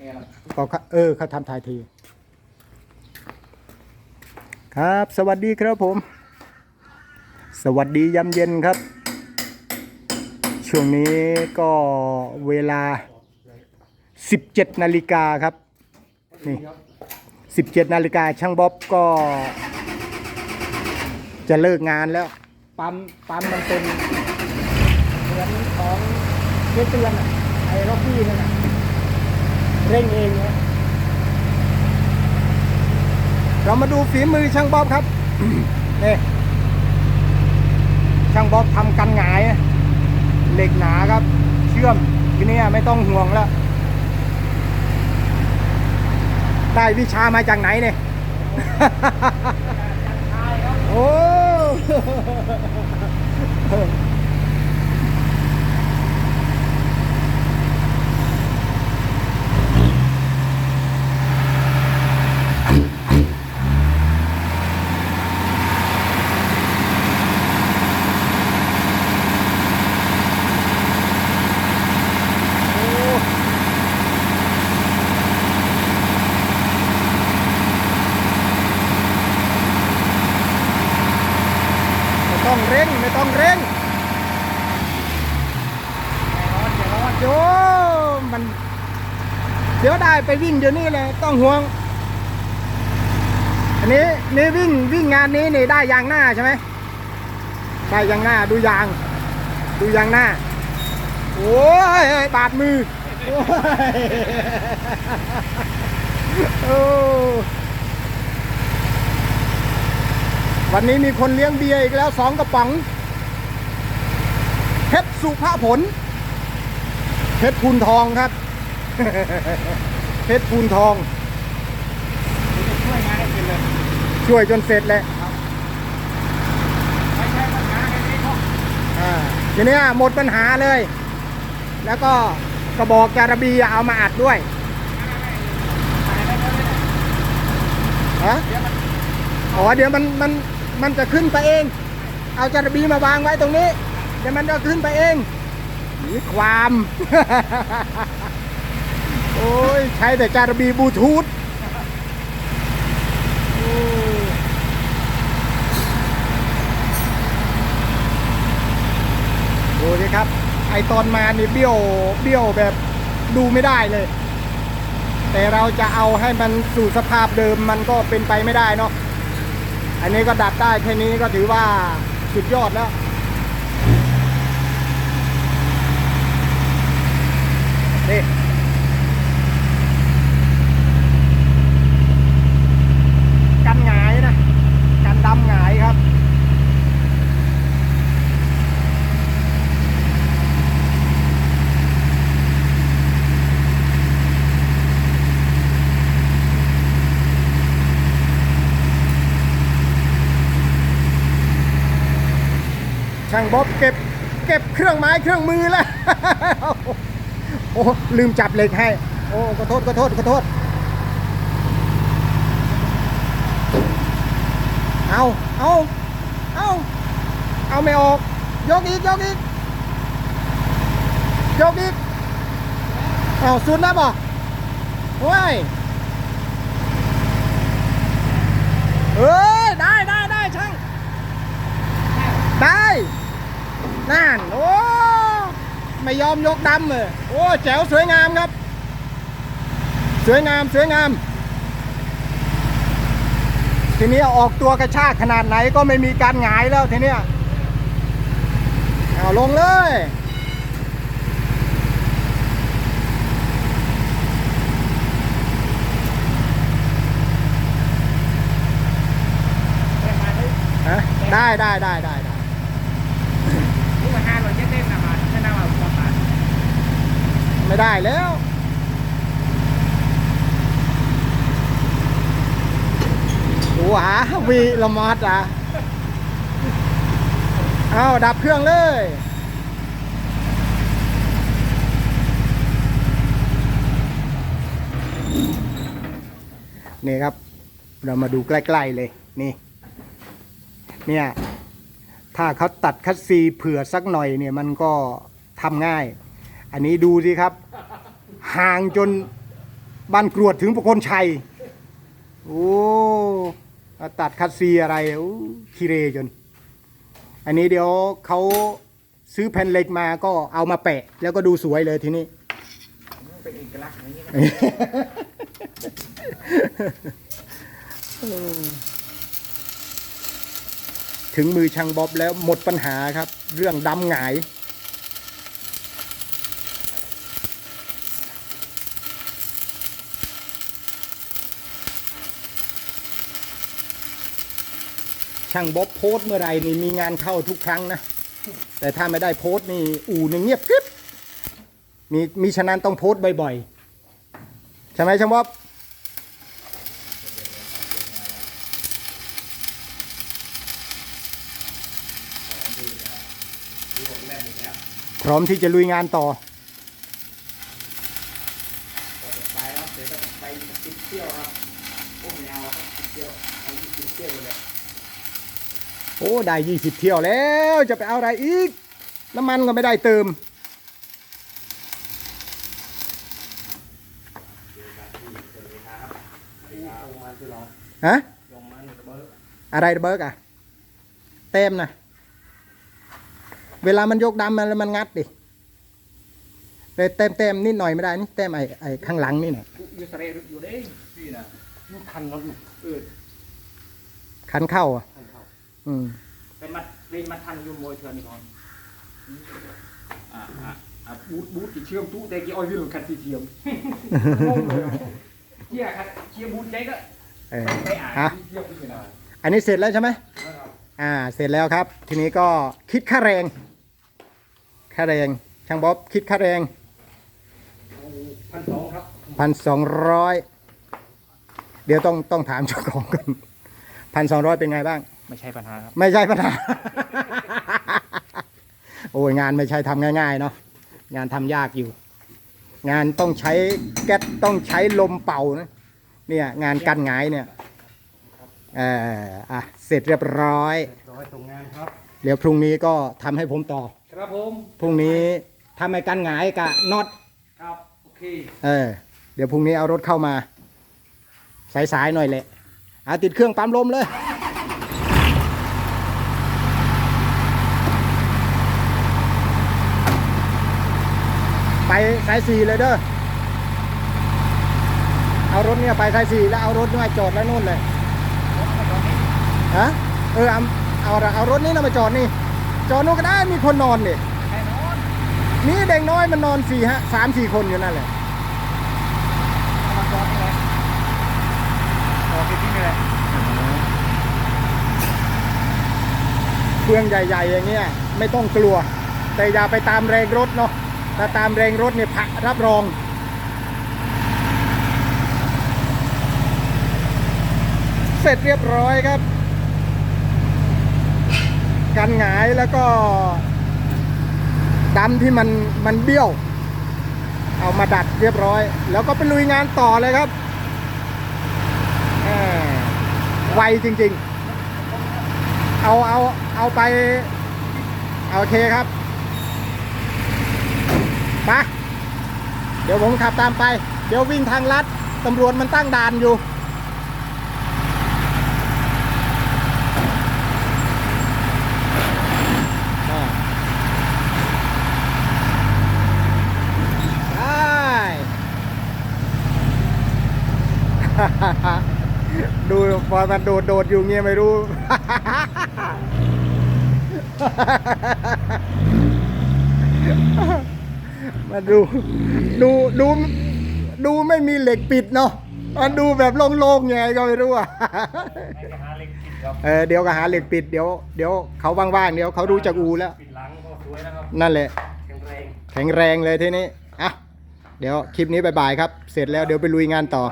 เนี่ยครับก็เขาเออเขาทำทายที ครับ สวัสดีครับผม สวัสดียามเย็นครับ ช่วงนี้ก็เวลา 17 นาฬิกาครับ นี่ 17 นาฬิกาช่างบ๊อบก็ จะเลิกงานแล้ว ปั๊ม ปั๊มมันเป็นเหมือนของเพื่อเตือนอะไอ้ร็อกกี้นั่นน่ะ เร่งเองนะเรามาดูฝีมือช่างบ๊อบครับนี่ช่างบ๊อบทำกันหงาย เหล็กหนาครับ เชื่อมทีนี้ไม่ต้องห่วงแล้ว ได้วิชามาจากไหนเนี่ยโอ้ ไม่ต้องเร่งไม่ต้องเร่งโยมัน เดี๋ยวได้ไปวิ่งเดี๋ยวนี้เลยต้องห่วง อันนี้นี่วิ่งวิ่งงานนี้นี่ได้ยางหน้าใช่ไหมได้ยางหน้าดูยาง ดูยางหน้า โอ้ยบาดมือโอ้วันนี้มีคนเลี้ยงเบียร์อีกแล้วสองกระป๋องเพชรสุภาผลเพชรพูนทองครับ เพชรพูนทองช่วยงานให้เป็นเลยช่วยจนเสร็จเลยไม่ใช่ปัญหาแค่นี้เขาอ่าทีนี้หมดปัญหาเลย แล้วก็กระบอกการบีเอามาอัดด้วยถ่ายได้ก็ได้ฮะเดี๋ยวมันอ๋อเดี๋ยวมันมันมันจะขึ้นไปเอง เอาจารบีมาวางไว้ตรงนี้ เดี๋ยวมันก็ขึ้นไปเองนี่ความ โอ้ย ใช้แต่จารบีบลูทูธดูดิครับ ไอตอนมานี่เบี้ยว เบี้ยวแบบดูไม่ได้เลย แต่เราจะเอาให้มันสู่สภาพเดิมมันก็เป็นไปไม่ได้เนาะ อันนี้ก็ดัดได้แค่นี้ก็ถือว่าสุดยอดแล้วนี่กันหงายนะ กันดำหงายครับ ช่างบ๊อบเก็บเก็บเครื่องไม้เครื่องมือแล้ว โอ้ลืมจับเหล็กให้ โอ้ขอโทษขอโทษขอโทษ เอาเอาเอาเอาไม่ออก ยกอีกยกอีกยกอีกเอาสุดนะบ่ว้ยเอ้ยได้ได้ได้ช่างได้ ไม่ยอมยกดำเลยโอ้แจ๋วสวยงามครับ สวยงามสวยงาม ทีนี้ออกตัวกระชากขนาดไหนก็ไม่มีการหงายแล้วทีเนี้ยเอาลงเลยได้ได้ได้ได้ได้ได้ ลูกมาห้าร้อยเจ็ดเล่นนะมาไม่น่ามาประมาณ ไม่ได้แล้วว้าวีละมอดอะเอาดับเครื่องเลยนี่ครับ เรามาดูใกล้ๆเลยนี่เนี่ยถ้าเขาตัดคัดซีเผื่อสักหน่อยเนี่ยมันก็ทำง่าย อันนี้ดูสิครับ ห่างจนบ้านกรวดถึงประคนชัย โอ้ตัดคัดซีอะไรโอ้คิเรจน อันนี้เดี๋ยวเขาซื้อแผ่นเหล็กมาก็เอามาแปะ แล้วก็ดูสวยเลยทีนี้เป็นเอกลักษณ์อย่างนี้นะถึงมือช่างบ๊อบแล้วหมดปัญหาครับ เรื่องดำหงาย ช่างบ๊อบโพสเมื่อไรนี่มีงานเข้าทุกครั้งนะ แต่ถ้าไม่ได้โพสนี่อู่หนึ่งเงียบกริบมีมีฉะนั้นต้องโพสบ่อยๆ ใช่ไหมช่างบ๊อบพร้อมที่จะลุยงานต่อไปแล้วเดี๋ยวจะไปสิบเที่ยวครับโอ้ไม่เอาครับสิบเที่ยวเอายี่สิบเที่ยวเลย โอ้ได้ยี่สิบเที่ยวแล้วจะไปเอาอะไรอีก น้ำมันก็ไม่ได้เติมลงมาคือเราฮะลงมาหนึ่งเบอร์อะไรเบิร์กอะเต็มนะ เวลามันยกดำมันแล้วมันงัดดิเลยเต็มเต็มนิดหน่อยไม่ได้นี่เต็มไอ้ไอ้ข้างหลังนี่นะยูสเรย์อยู่เด้นี่นะนี่คันรถอยู่เออคันเข้าอะคันเขา อืมไปมัดเล่นมัดทันอยู่มวยเถื่อนนี่ก่อนอ่าอ่าอ่าบูทบูทกี่เชื่อมตู้แต่กี่ออยวิลคันสีเทียมงงเลยอะเกี่ยคันเชียร์บูทใจก็เออไปอ่านฮะที่เที่ยวที่ไหนอันนี้เสร็จแล้วใช่ไหมนะครับอ่า เสร็จแล้วครับ ทีนี้ก็คิดค่าแรง ค่าแรง ช่างบ๊อบคิดค่าแรงพันสองครับพันสองร้อยเดี๋ยวต้องต้องถามเจ้าของกันพันสองร้อยเป็นไงบ้าง ไม่ใช่ปัญหาครับ ไม่ใช่ปัญหา โอ้ยงานไม่ใช่ทำง่าย ๆ เนาะงานทำยากอยู่ งานต้องใช้แก๊สต้องใช้ลมเป่านะเนี่ย งานกันหงายเนี่ยเอออะเสร็จเรียบร้อย ร้อยตรงงานครับ เดี๋ยวพรุ่งนี้ก็ทำให้ผมต่อ ครับผม พรุ่งนี้ทำให้กันหงายกับน็อต ครับ โอเค เออ เดี๋ยวพรุ่งนี้เอารถเข้ามา สายๆหน่อยแหละอาติดเครื่องปั๊มลมเลย ไปสายสี่เลยเด้อ เอารถเนี่ยไปสายสี่แล้วเอารถเนี่ยจอดแล้วนู่นเลย ฮะ เออเอาเอาเอารถนี้นะมาจอดนี่ จอดนู่นก็ได้มีคนนอนนี่แน่นอนนี่เด็กน้อยมันนอนสี่ฮะสามสี่คนอยู่นั่นแหละเอามาจอดนี่แหละจอดที่นี่แหละเครื่องใหญ่ ๆ อย่างเงี้ยไม่ต้องกลัว แต่อย่าไปตามแรงรถเนาะ ถ้าตามแรงรถเนี่ยพระรับรองเสร็จเรียบร้อยครับ กันหงายแล้วก็ดำที่มันมันเบี้ยว เอามาดัดเรียบร้อย แล้วก็ไปลุยงานต่อเลยครับแหมไวจริงๆ เอาเอาเอาไปเอาโอเคครับ ไปะเดี๋ยวผมขับตามไป เดี๋ยววิ่งทางลัดตำรวจมันตั้งด่านอยู่ได้ดูพอมันโดดโดดอยู่เงี้ยไม่รู้ มาดู ดูดูดูไม่มีเหล็กปิดเนาะมันดูแบบโล่งๆไงก็ไม่รู้อะเออเดี๋ยวก็หาเหล็กปิดเดี๋ยวเดี๋ยวเขาว่างๆเดี๋ยวเขารู้จักอูแล้วนั่นแหละแข็งแรงแข็งแรงเลยทีนี้อะเดี๋ยวคลิปนี้บายๆครับ เสร็จแล้วเดี๋ยวไปลุยงานต่อ